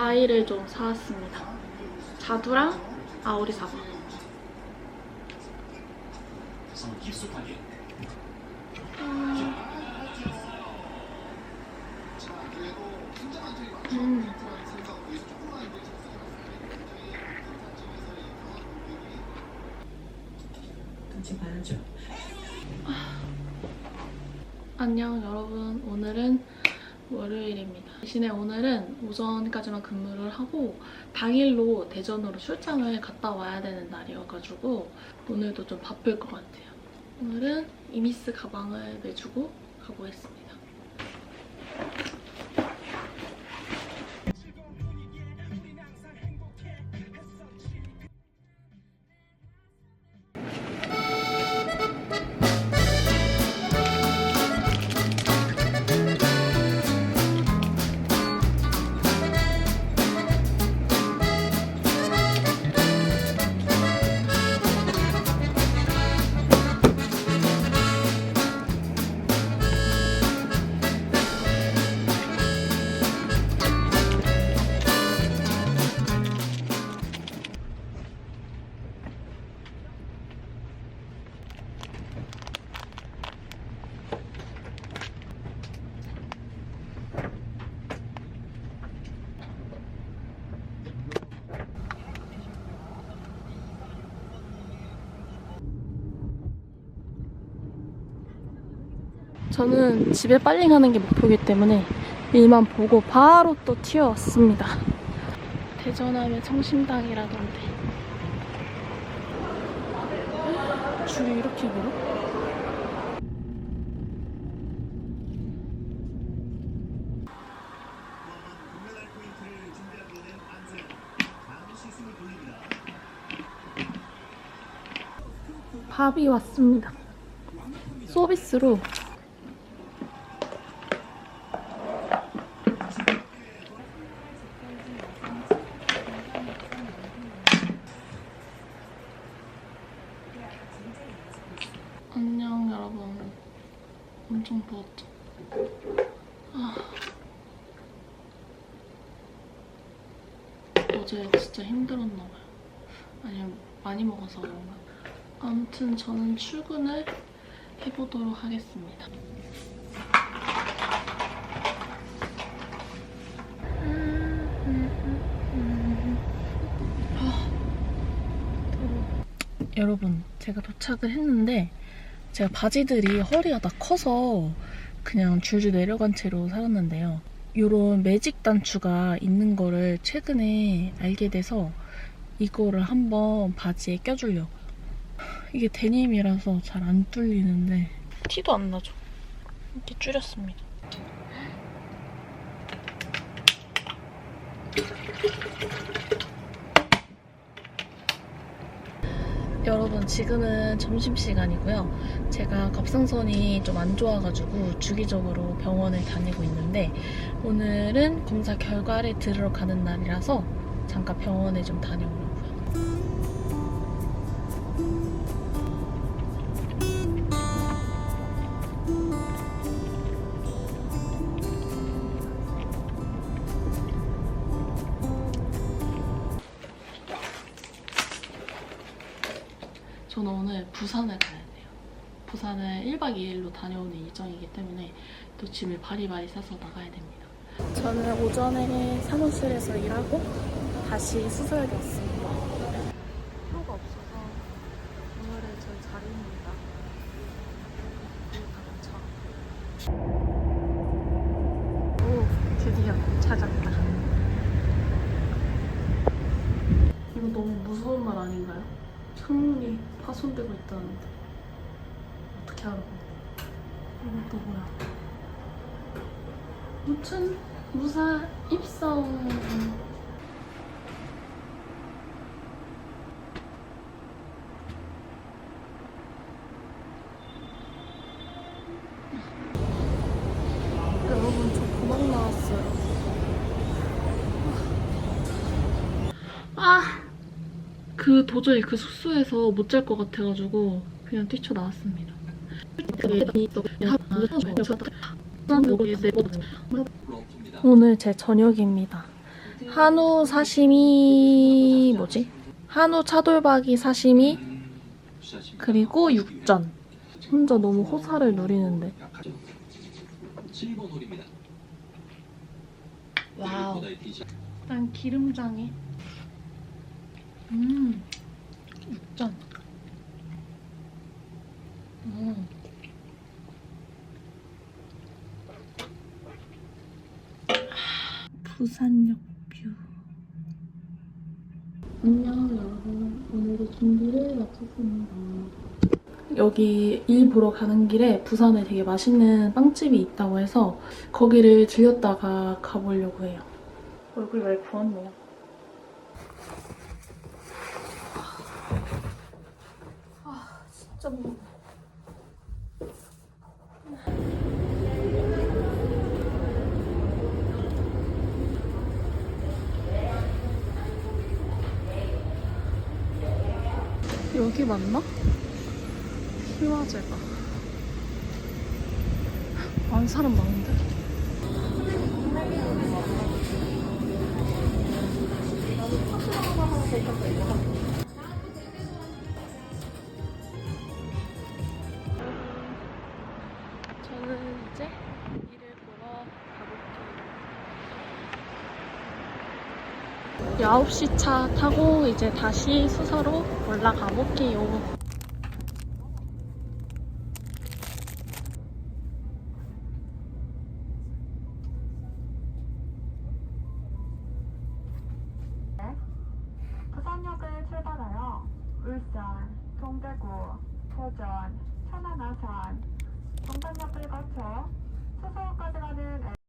과일을 좀 사왔습니다. 자두랑 아오리 사과. 음. 봐야죠. 안녕 여러분 오늘은 월요일입니다. 대신에 오늘은 오전까지만 근무를 하고 당일로 대전으로 출장을 갔다 와야 되는 날이어가지고 오늘도 좀 바쁠 것 같아요. 오늘은 이미스 가방을 내주고 가보겠습니다 저는 집에 빨리 가는 게 목표이기 때문에 일만 보고 바로 또 튀어왔습니다. 대전하면 성심당이라던데. 줄이 이렇게 길어? 밥이 왔습니다. 서비스로 안녕 여러분 엄청 더웠죠. 아. 어제 진짜 힘들었나 봐요. 아니면 많이 먹어서 그런가 아무튼 저는 출근을 해보도록 하겠습니다. 여러분 제가 도착을 했는데 제가 바지들이 허리가 다 커서 그냥 줄줄 내려간 채로 살았는데요. 요런 매직 단추가 있는 거를 최근에 알게 돼서 이거를 한번 바지에 껴주려고요. 이게 데님이라서 잘 안 뚫리는데 티도 안 나죠. 이렇게 줄였습니다. 여러분 지금은 점심시간이고요. 제가 갑상선이 좀 안 좋아가지고 주기적으로 병원을 다니고 있는데 오늘은 검사 결과를 들으러 가는 날이라서 잠깐 병원에 좀 다녀오려고요. 저는 오늘 부산을 가야 돼요. 부산을 1박 2일로 다녀오는 일정이기 때문에 또 짐을 바리바리 싸서 나가야 됩니다. 저는 오전에 사무실에서 일하고 다시 수서역에 왔습니다. 표가 없어서 오늘의 저희 자리입니다. 차. 오, 드디어 찾았다. 이거 너무 무서운 말 아닌가요? 창문이 파손되고 있다는데 어떻게 알아? 이것도 뭐야? 무튼 무사 입성 여러분 저 도망 나왔어요 아 그 도저히 그 숙소에서 못 잘 것 같아가지고 그냥 뛰쳐나왔습니다. 오늘 제 저녁입니다. 한우 사시미 뭐지? 한우 차돌박이 사시미 그리고 육전. 혼자 너무 호사를 누리는데. 와우. 일단 기름장에 음 육전. 음. 부산역 뷰. 안녕 여러분. 오늘도 준비를 마쳤습니다. 여기 일 보러 가는 길에 부산에 되게 맛있는 빵집이 있다고 해서 거기를 들렸다가 가보려고 해요. 얼굴이 많이 부었네요. 너무 여기 맞나? 희화제가 아 사람 많은데? 9시 차 타고 이제 다시 수서로 올라가 볼게요. 부산역을 출발하여 울산, 동대구, 포전, 천안 아산, 동탄역을 거쳐 수서까지 가는